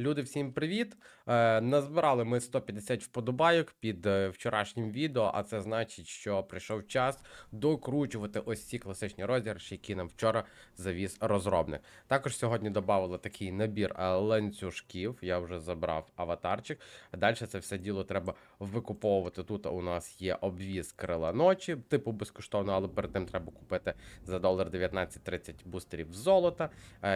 Люди, всім привіт! Е, назбирали ми 150 вподобайок під е, вчорашнім відео, а це значить, що прийшов час докручувати ось ці класичні розіграші, які нам вчора завіз розробник. Також сьогодні додали такий набір е, ланцюжків. Я вже забрав аватарчик. Далі це все діло треба викуповувати. Тут у нас є обвіз крила ночі, типу безкоштовно, але перед тим треба купити за долар 19.30 бустерів золота.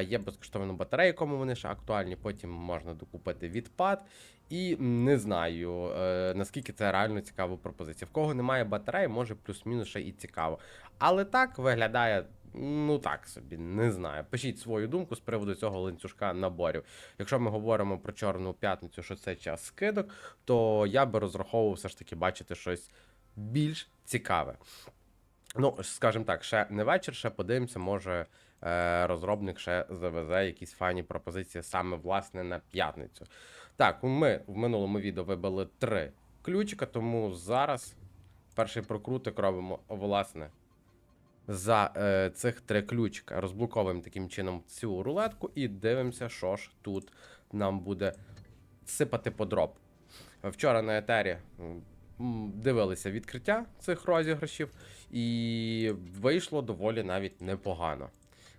Є безкоштовну батарею, кому вони ще актуальні. Потім можна докупити відпад. І не знаю, е, наскільки це реально цікава пропозиція. В кого немає батареї, може плюс-мінус ще і цікаво. Але так виглядає. Ну так собі, не знаю. Пишіть свою думку з приводу цього ланцюжка наборів. Якщо ми говоримо про Чорну п'ятницю, що це час скидок, то я би розраховував все ж таки бачити щось більш цікаве. Ну, скажімо так, ще не вечір, ще подивимося, може розробник ще завезе якісь файні пропозиції саме власне на п'ятницю. Так, ми в минулому відео вибили три ключика, тому зараз перший прокрутик робимо власне за е, цих три ключика. Розблоковуємо таким чином цю рулетку і дивимося, що ж тут нам буде сипати по дроп. Вчора на етері дивилися відкриття цих розіграшів, і вийшло доволі навіть непогано.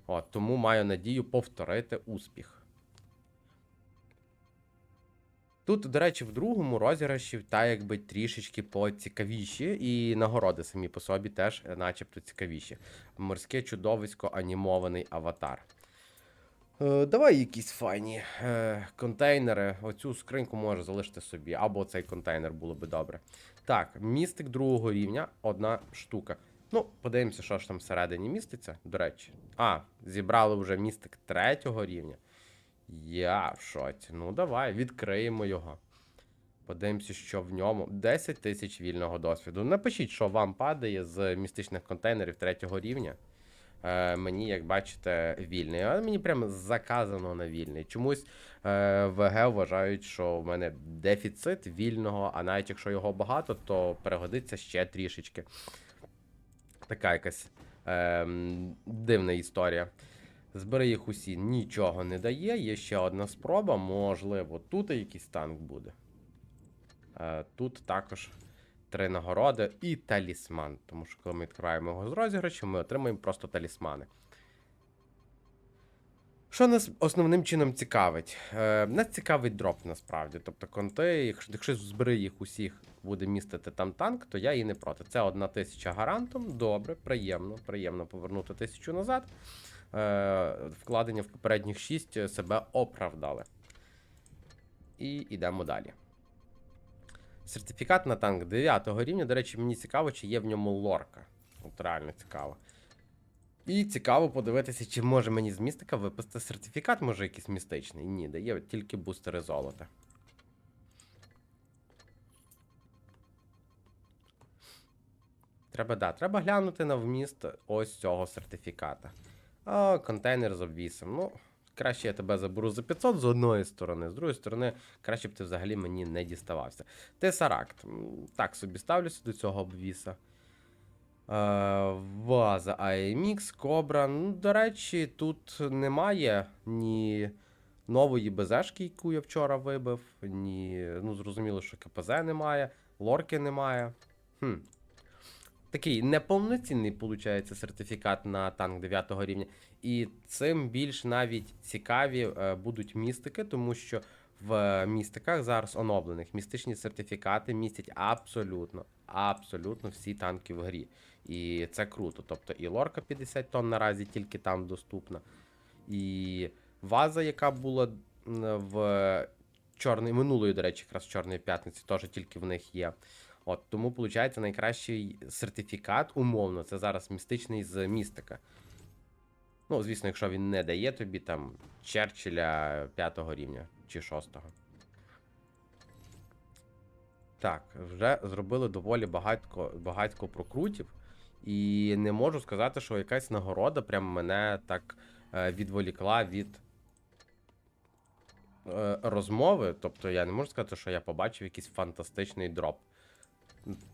От, тому маю надію повторити успіх. Тут, до речі, в другому розіграші та якби трішечки поцікавіші, і нагороди самі по собі теж е, начебто цікавіші. Морське чудовисько, анімований аватар. Е, давай якісь файні е, контейнери. Оцю скриньку може залишити собі, або цей контейнер було би добре. Так, містик другого рівня, одна штука. Ну, подивимося, що ж там всередині міститься. До речі. А, зібрали вже містик третього рівня. Я в шоці. Ну, давай, відкриємо його. Подивимося, що в ньому. 10 тисяч вільного досвіду. Напишіть, що вам падає з містичних контейнерів третього рівня. Е, мені, як бачите, вільний. Але мені прямо заказано на вільний. Чомусь е, ВГ вважають, що в мене дефіцит вільного, а навіть якщо його багато, то перегодиться ще трішечки. Така якась е, дивна історія. Збери їх усі, нічого не дає. Є ще одна спроба. Можливо, тут якийсь танк буде. Е, тут також три нагороди і талісман. Тому що коли ми відкриваємо його з розіграшів, ми отримуємо просто талісмани. Що нас основним чином цікавить? Е, нас цікавить дроп насправді. Тобто конти, якщо, якщо збери їх усіх буде містити там танк, то я і не проти. Це одна тисяча гарантом. Добре, приємно, приємно повернути тисячу назад. Е, вкладення в попередніх 6 себе оправдали. І йдемо далі. Сертифікат на танк 9 рівня. До речі, мені цікаво, чи є в ньому лорка. От реально цікаво. І цікаво подивитися, чи може мені з містика випустити сертифікат, може якийсь містичний. Ні, дає тільки бустери золота. Треба, да, треба глянути на вміст ось цього сертифіката. А, контейнер з обвісом. Ну, краще я тебе заберу за 500 з одної сторони, з другої сторони, краще б ти взагалі мені не діставався. Тесаракт. Так собі ставлюся до цього обвіса. Е, Ваза AMX, Кобра. Ну, до речі, тут немає ні нової БЗшки, яку я вчора вибив, ні. Ну, зрозуміло, що КПЗ немає, лорки немає. Хм. Такий неповноцінний, виходить, сертифікат на танк 9 рівня. І цим більш навіть цікаві е, будуть містики, тому що в містиках зараз оновлених містичні сертифікати містять абсолютно, абсолютно всі танки в грі. І це круто. Тобто і лорка 50 тонн наразі тільки там доступна. І ваза, яка була в чорний, минулої, до речі, якраз Чорної п'ятниці, теж тільки в них є. От тому, виходить, найкращий сертифікат, умовно, це зараз містичний з містика. Ну, звісно, якщо він не дає тобі там Черчилля 5 рівня чи 6. Так, вже зробили доволі багатько, багатько прокрутів. І не можу сказати, що якась нагорода прям мене так е, відволікла від е, розмови. Тобто я не можу сказати, що я побачив якийсь фантастичний дроп.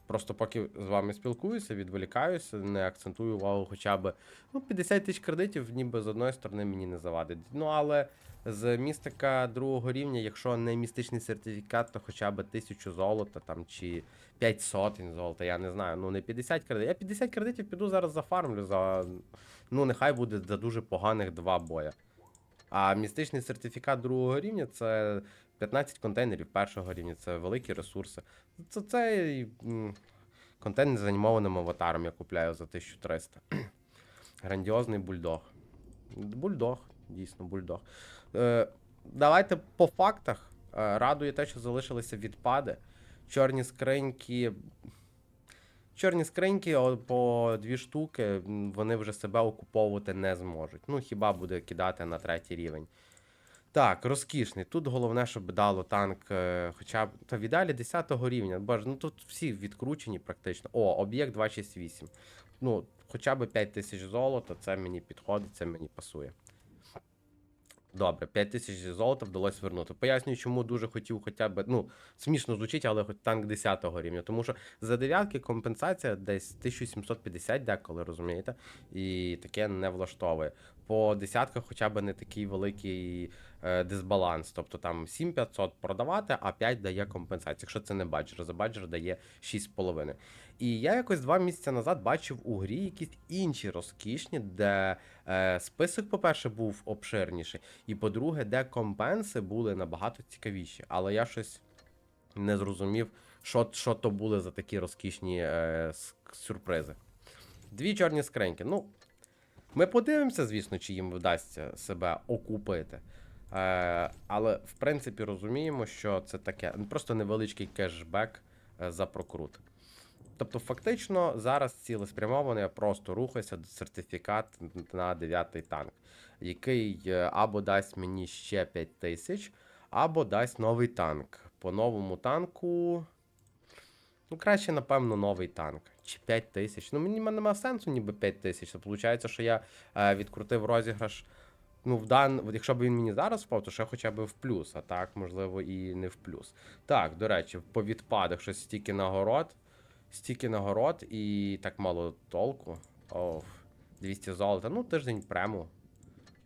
Просто поки з вами спілкуюся, відволікаюся, не акцентую увагу хоча б ну, 50 тисяч кредитів, ніби з одної сторони мені не завадить. Ну але з містика другого рівня, якщо не містичний сертифікат, то хоча б 1000 золота там чи 5 сотень золота, я не знаю. Ну не 50 кредитів. Я 50 кредитів піду зараз зафармлю за. Ну, нехай буде за дуже поганих два боя. А містичний сертифікат другого рівня це 15 контейнерів першого рівня, це великі ресурси. Це цей контейнер з анімованим аватаром я купляю за 1300. Грандіозний бульдог. Бульдог, дійсно, бульдог. Е, давайте по фактах. Е, радує те, що залишилися відпади. Чорні скриньки. Чорні скриньки по дві штуки, вони вже себе окуповувати не зможуть. Ну, хіба буде кидати на третій рівень. Так, розкішний. Тут головне, щоб дало танк е, хоча б. Та в ідеалі 10 рівня. Боже, ну тут всі відкручені практично. О, об'єкт 268. Ну, хоча б 5 тисяч золота, це мені підходить, це мені пасує. Добре, 5 тисяч золота вдалося вернути. Пояснюю, чому дуже хотів хоча б. Ну, смішно звучить, але хоч танк 10 рівня. Тому що за дев'ятки компенсація десь 1750 деколи, розумієте? І таке не влаштовує. По десятках хоча б не такий великий дисбаланс. Тобто там 7500 продавати, а 5 дає компенсацію. Якщо це не баджер, за баджер дає 6,5. І я якось два місяці назад бачив у грі якісь інші розкішні, де е, список, по-перше, був обширніший, і по-друге, де компенси були набагато цікавіші. Але я щось не зрозумів, що, що то були за такі розкішні е, сюрпризи. Дві чорні скриньки. Ну, ми подивимося, звісно, чи їм вдасться себе окупити. Е, але в принципі розуміємо, що це таке просто невеличкий кешбек е, за прокрут. Тобто, фактично, зараз цілеспрямовано я просто рухаюся до сертифікат на 9 танк, який е, або дасть мені ще 5 тисяч, або дасть новий танк. По новому танку. Ну, краще, напевно, новий танк. Чи 5 тисяч. Ну, мені нема сенсу, ніби 5 тисяч. Це виходить, що я відкрутив розіграш. Ну, в дан... якщо б він мені зараз впав, то ще хоча б в плюс, а так, можливо, і не в плюс. Так, до речі, по відпадах щось стільки нагород. Стільки нагород і так мало толку. Оф, 200 золота. Ну, тиждень прему.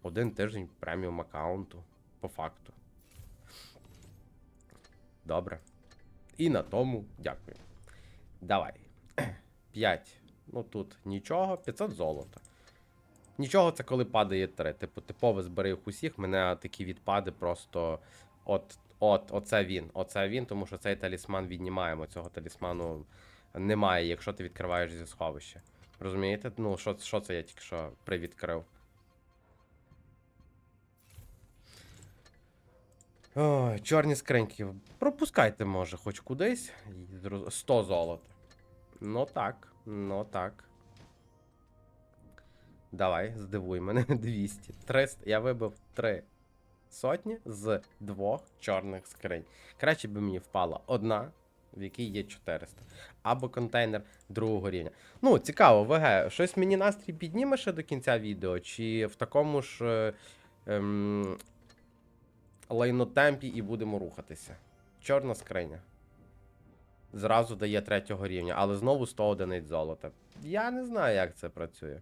Один тиждень преміум аккаунту. По факту. Добре. І на тому дякую. Давай. 5. Ну тут нічого, 500 золота. Нічого, це коли падає 3. Типу, типово збери їх усіх. Мене такі відпади просто. От, от, оце він. Оце він, тому що цей талісман віднімаємо. Цього талісману немає, якщо ти відкриваєш зі сховища. Розумієте? Ну, що, що це я тільки що привідкрив? Ой, чорні скриньки. Пропускайте, може, хоч кудись. 100 золота. Ну так, ну так. Давай, здивуй мене 200. 300. Я вибив 3 сотні з двох чорних скринь. Краще би мені впала одна, в якій є 400. Або контейнер другого рівня. Ну, цікаво, ВГ, щось мені настрій підніме ще до кінця відео, чи в такому ж е, ем, лайнотемпі і будемо рухатися. Чорна скриня. Зразу дає третього рівня, але знову 100 одиниць золота. Я не знаю, як це працює.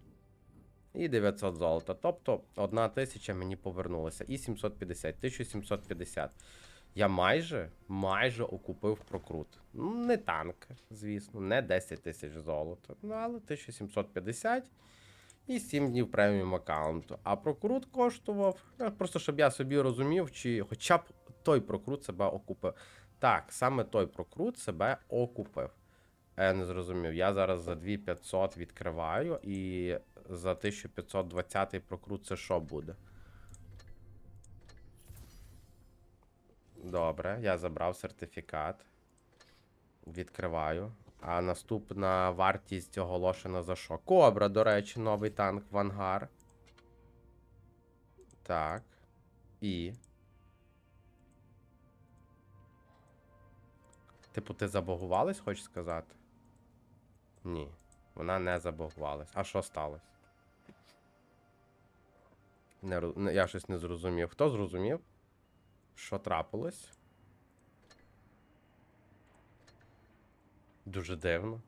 І 900 золота. Тобто 1 тисяча мені повернулася. І 750, 1750. Я майже, майже окупив прокрут. Ну, не танк, звісно, не 10 тисяч золота. Ну, але 1750 і 7 днів преміум аккаунту. А прокрут коштував. е, Просто щоб я собі розумів, чи хоча б той прокрут себе окупив. Так, саме той прокрут себе окупив. Я не зрозумів. Я зараз за 2500 відкриваю, і за 1520 прокрут це що буде? Добре, я забрав сертифікат. Відкриваю. А наступна вартість оголошена за що? Кобра, до речі, новий танк в ангар. Так. І. Типу, ти забагувалась, хочеш сказати? Ні, вона не забагувалась. А що сталося? Не, я щось не зрозумів. Хто зрозумів? Що трапилось? Дуже дивно.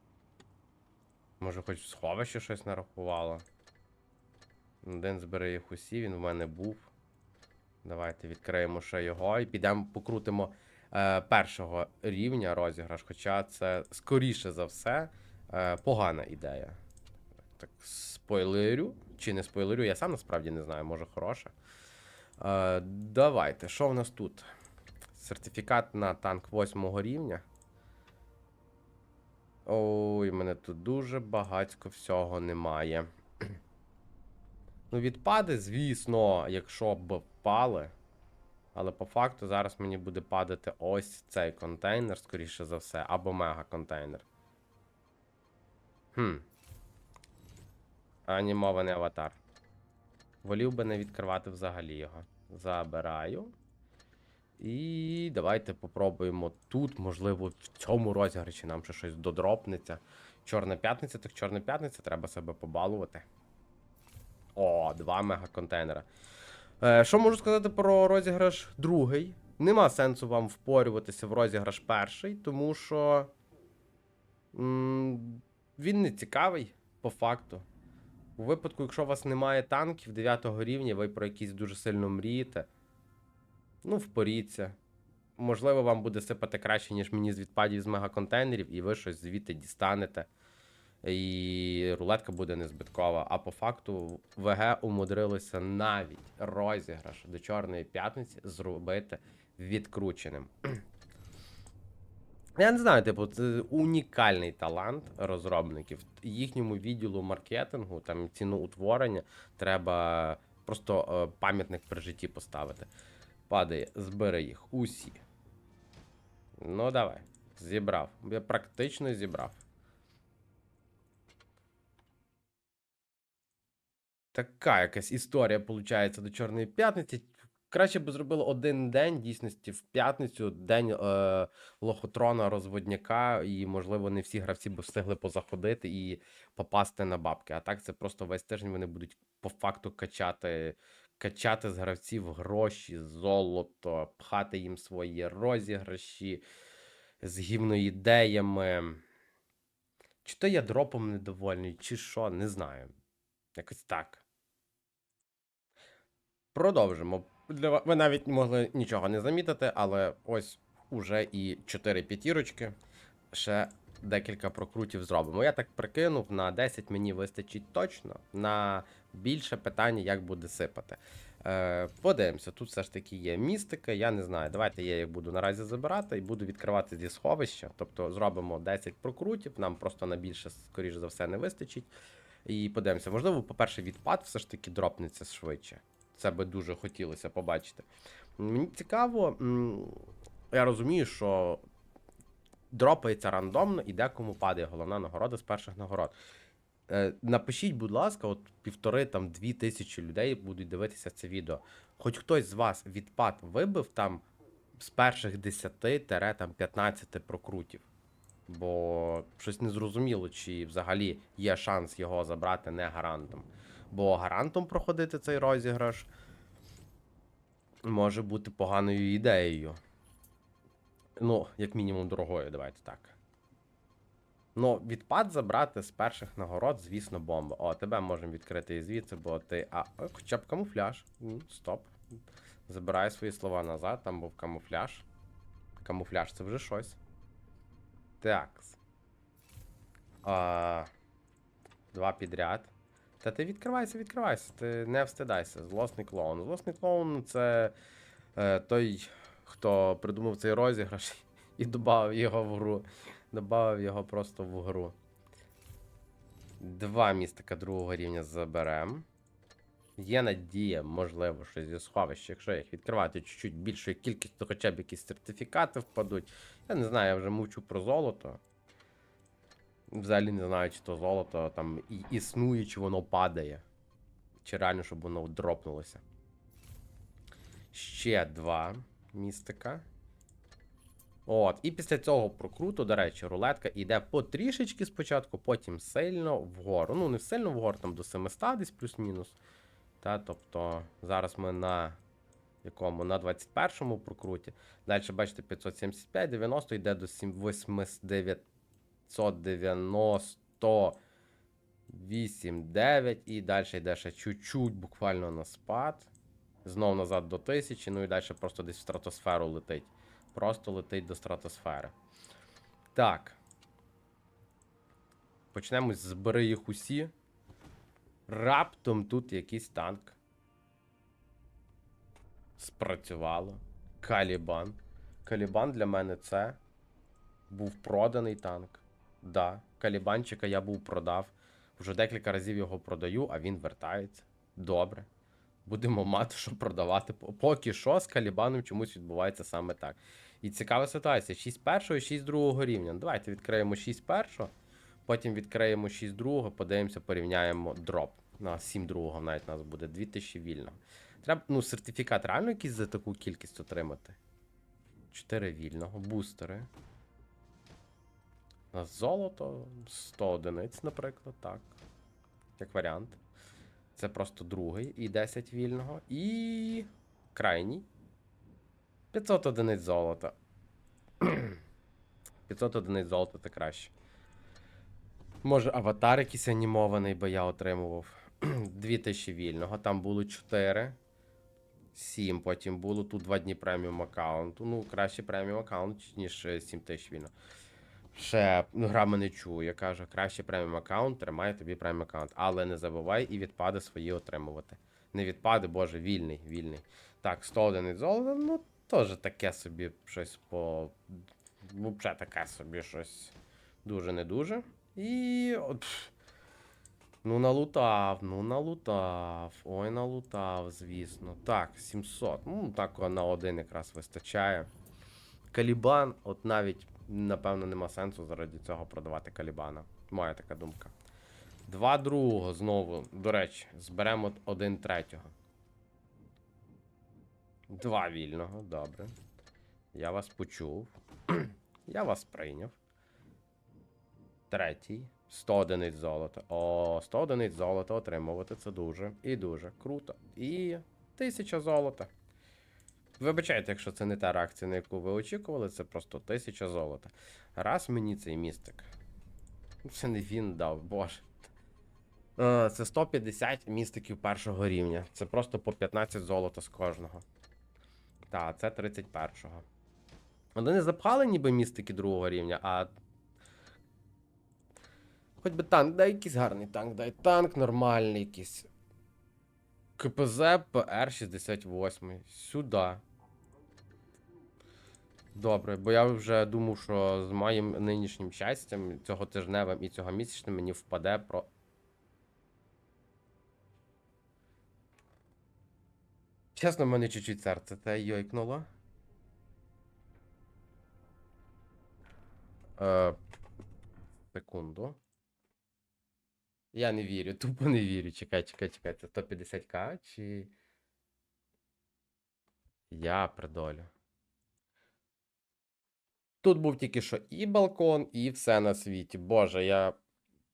Може, хоч в сховище щось нарахувало. Один збере їх усі, він в мене був. Давайте відкриємо ще його і підемо покрутимо е, першого рівня розіграш. Хоча це скоріше за все е, погана ідея. Так, спойлерю. Чи не спойлерю, я сам насправді не знаю, може хороша. Е, давайте, що в нас тут? Сертифікат на танк 8 рівня. Ой, мене тут дуже багатько всього немає. Ну, відпади, звісно, якщо б впали. Але по факту зараз мені буде падати ось цей контейнер, скоріше за все, або мега-контейнер. Хм. Анімований аватар. Волів би не відкривати взагалі його. Забираю. І давайте попробуємо тут, можливо, в цьому розіграші нам ще щось додропнеться. Чорна п'ятниця, так чорна п'ятниця, треба себе побалувати. О, два мегаконтейнера. Е, що можу сказати про розіграш другий? Нема сенсу вам впорюватися в розіграш перший, тому що м, він не цікавий по факту. У випадку, якщо у вас немає танків 9 рівня, ви про якісь дуже сильно мрієте. Ну, впоріться. Можливо, вам буде сипати краще, ніж мені з відпадів з мегаконтейнерів, і ви щось звідти дістанете. І рулетка буде незбиткова. А по факту ВГ умудрилося навіть розіграш до Чорної п'ятниці зробити відкрученим. Я не знаю, типу, це унікальний талант розробників. Їхньому відділу маркетингу, там ціноутворення, треба просто е, пам'ятник при житті поставити. Падає, збери їх усі. Ну, давай. Зібрав. Я практично зібрав. Така якась історія, виходить, до Чорної п'ятниці. Краще би зробили один день дійсності в п'ятницю, день е, лохотрона розводняка, і, можливо, не всі гравці б встигли позаходити і попасти на бабки. А так це просто весь тиждень вони будуть по факту качати, качати з гравців гроші, золото, пхати їм свої розіграші з гівноідеями. Чи то я дропом недовольний, чи що, не знаю. Якось так. Продовжимо. Для ва- Ви навіть могли нічого не замітити, але ось уже і 4 п'ятірочки. Ще декілька прокрутів зробимо. Я так прикинув, на 10 мені вистачить точно. На більше питання, як буде сипати. Е, подивимося, тут все ж таки є містика, я не знаю. Давайте я їх буду наразі забирати і буду відкривати зі сховища. Тобто зробимо 10 прокрутів, нам просто на більше, скоріш за все, не вистачить. І подивимося, можливо, по-перше, відпад все ж таки дропнеться швидше. Це би дуже хотілося побачити. Мені цікаво, я розумію, що дропається рандомно і декому падає головна нагорода з перших нагород. Е, Напишіть, будь ласка, от півтори там дві тисячі людей будуть дивитися це відео. Хоч хтось з вас відпад вибив там з перших 10-15 прокрутів. Бо щось незрозуміло, чи взагалі є шанс його забрати не гарантом. Бо гарантом проходити цей розіграш може бути поганою ідеєю. Ну, як мінімум, дорогою, давайте так. Ну, відпад забрати з перших нагород, звісно, бомба. О, тебе можемо відкрити і звідси, бо ти. А, о, хоча б камуфляж. Стоп. Забираю свої слова назад, там був камуфляж. Камуфляж це вже щось. Так. А, два підряд. Та ти відкривайся, відкривайся, ти не встидайся. Злосний клоун. Злосний клоун це е, той, хто придумав цей розіграш і додав його в гру. Добавив його просто в гру. Два містика другого рівня заберем. Є надія, можливо, що зі сховища, якщо їх відкривати чуть-чуть більшою кількістю, то хоча б якісь сертифікати впадуть. Я не знаю, я вже мовчу про золото. Взагалі не знаю, чи то золото там і існує, чи воно падає. Чи реально, щоб воно дропнулося. Ще два містика. От, і після цього прокруту, до речі, рулетка йде потрішечки спочатку, потім сильно вгору. Ну, не сильно вгору, там до 700 десь плюс-мінус. Та, тобто, зараз ми на якому? На 21-му прокруті. Далі, бачите, 575, 90 йде до 7, 89, 990. 8, 9 і далі йде ще чуть-чуть буквально на спад. Знов назад до 1000, ну і далі просто десь в стратосферу летить. Просто летить до стратосфери. Так. Почнемо з збери їх усі. Раптом тут якийсь танк. Спрацювало. Калібан. Калібан для мене це був проданий танк. Да, Калібанчика я був продав. Вже декілька разів його продаю, а він вертається. Добре. Будемо мати, що продавати. Поки що з Калібаном чомусь відбувається саме так. І цікава ситуація: 6 першого і 6 другого рівня. Ну, Давайте відкриємо 6 першого, потім відкриємо 6 другого, подивимося, порівняємо дроп. На 7 другого навіть у нас буде 2000 вільного. Треба, ну, сертифікат реально якийсь за таку кількість отримати. 4 вільного, бустери. Золото 100 одиниць, наприклад, так. Як варіант. Це просто другий і 10 вільного. І. крайній. 500 одиниць золота. 500 одиниць золота це краще. Може, аватар якийсь анімований, бо я отримував. 2000 вільного. Там було 4. 7, потім було тут 2 дні преміум аккаунту. Ну, краще преміум аккаунт, ніж 7 тисяч вільно. Ще ну, грама не чує. Каже, краще преміум аккаунт, тримай тобі преміум аккаунт. Але не забувай і відпади свої отримувати. Не відпади, боже, вільний, вільний. Так, 100 одиниць золота, ну, теж таке собі щось по. Взагалі таке собі щось дуже не дуже. І. От, Ну, налутав, ну налутав. Ой, налутав, звісно. Так, 700. Ну, так на один якраз вистачає. Калібан, от навіть, напевно, нема сенсу заради цього продавати Калібана. Моя така думка. Два другого знову, до речі, зберемо один третього. Два вільного, добре. Я вас почув. Я вас прийняв. Третій. 100 одиниць золота. О, 100 одиниць золота отримувати це дуже і дуже круто. І 1000 золота. Вибачайте, якщо це не та реакція, на яку ви очікували, це просто 1000 золота. Раз мені цей містик. Це не він дав, боже. Е, Це 150 містиків першого рівня. Це просто по 15 золота з кожного. Так, це 31-го. Вони не запхали ніби містики другого рівня, а. Хоч би танк, дай якийсь гарний танк, дай танк нормальний якийсь. КПЗ ПР-68. Сюди. Добре, бо я вже думав, що з моїм нинішнім щастям, цього тижневим і цього місячним мені впаде про. Чесно, в мене чуть-чуть серце те йойкнуло. Е, секунду. Я не вірю, тупо не вірю. Чекай, чекай, чекай. Це 150к чи. Я придолю. Тут був тільки що і балкон, і все на світі. Боже, я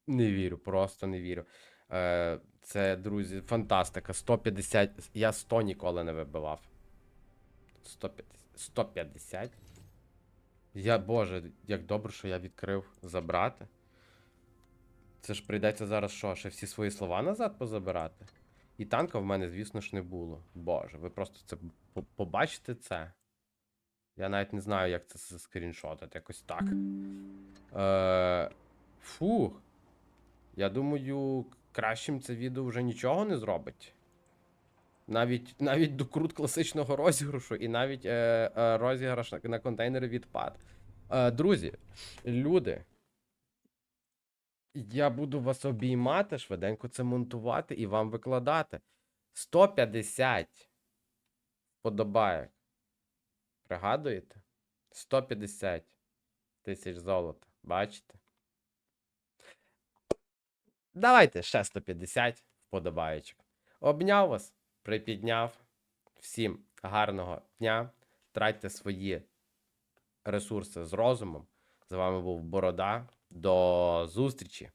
не вірю, просто не вірю. Е, це, друзі, фантастика. 150. Я 100 ніколи не вибивав. 150. 150. Я, боже, як добре, що я відкрив забрати. Це ж прийдеться зараз що, ще всі свої слова назад позабирати? І танка в мене, звісно ж, не було. Боже, ви просто це побачите це. Я навіть не знаю, як це скріншотити, якось так. Е, фух. Я думаю, кращим це відео вже нічого не зробить. Навіть, навіть докрут класичного розіграшу і навіть е, е, розіграш на, контейнери відпад. Е, друзі, люди. Я буду вас обіймати, швиденько це монтувати і вам викладати. 150 подобаєк. Пригадуєте? 150 тисяч золота. Бачите? Давайте ще 150 вподобаєчок. Обняв вас, припідняв. Всім гарного дня. Тратьте свої ресурси з розумом. З вами був Борода. До зустрічі!